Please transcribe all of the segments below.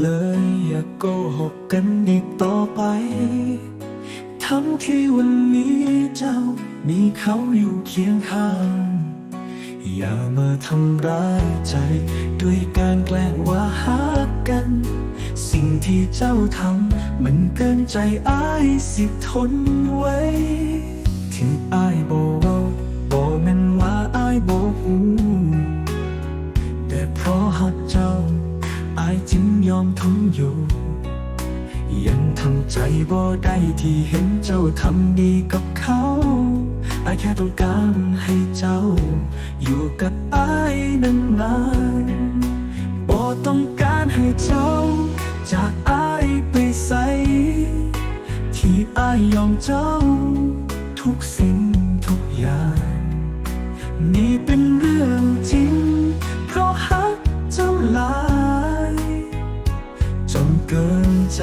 เลย อยากโกหกกันติดต่อไป ทั้งที่วันนี้เจ้ามีเขาอยู่เคียงข้าง อย่ามาทำร้ายใจ ด้วยการแกล้งว่าหักกัน สิ่งที่เจ้าทำมันเกินใจอ้ายสิทนไว้ ถึงอ้ายบอกบอกแม่นว่าอ้ายบอกหูแต่เพราะหักเจ้าายจึงยอมทนอยู่ ยังทำใจบ่ได้ที่เห็นเจ้าทำดีกับเขาอายแค่ต้องการให้เจ้า อยู่กับอายนานๆบ่ต้องการให้เจ้า จากอายไปใส ที่อายยอมเจ้า ทุกสิ่งทุกอย่าง นี่เป็นเรื่อง เกินใจ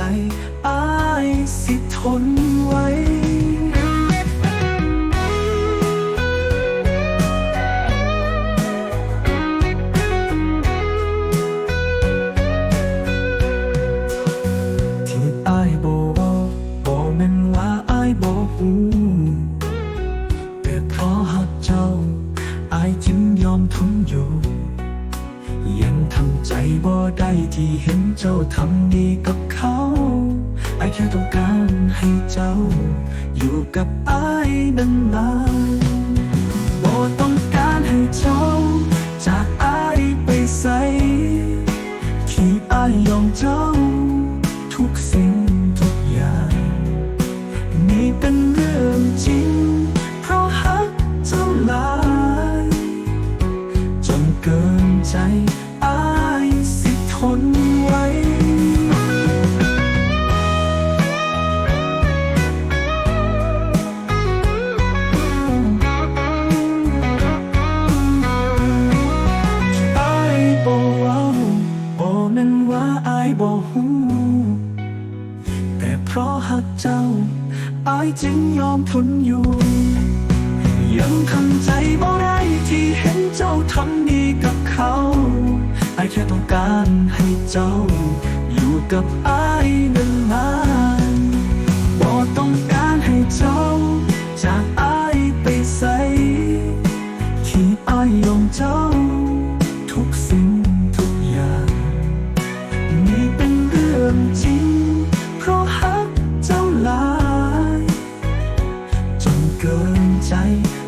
อายสิทนไว้ บ่ได้ที่เห็นเจ้าทำดีกับเขาไอแค่ต้องการให้เจ้า อยู่กับไอายนาน บอกหูแต่เพราะหักเจ้า อายจึงยอมทนอยู่ ยังทำใจบ่ได้ที่เห็นเจ้าทำดีกับเขาไอายแค่ต้องการให้เจ้า อยู่กับไอายนาน จ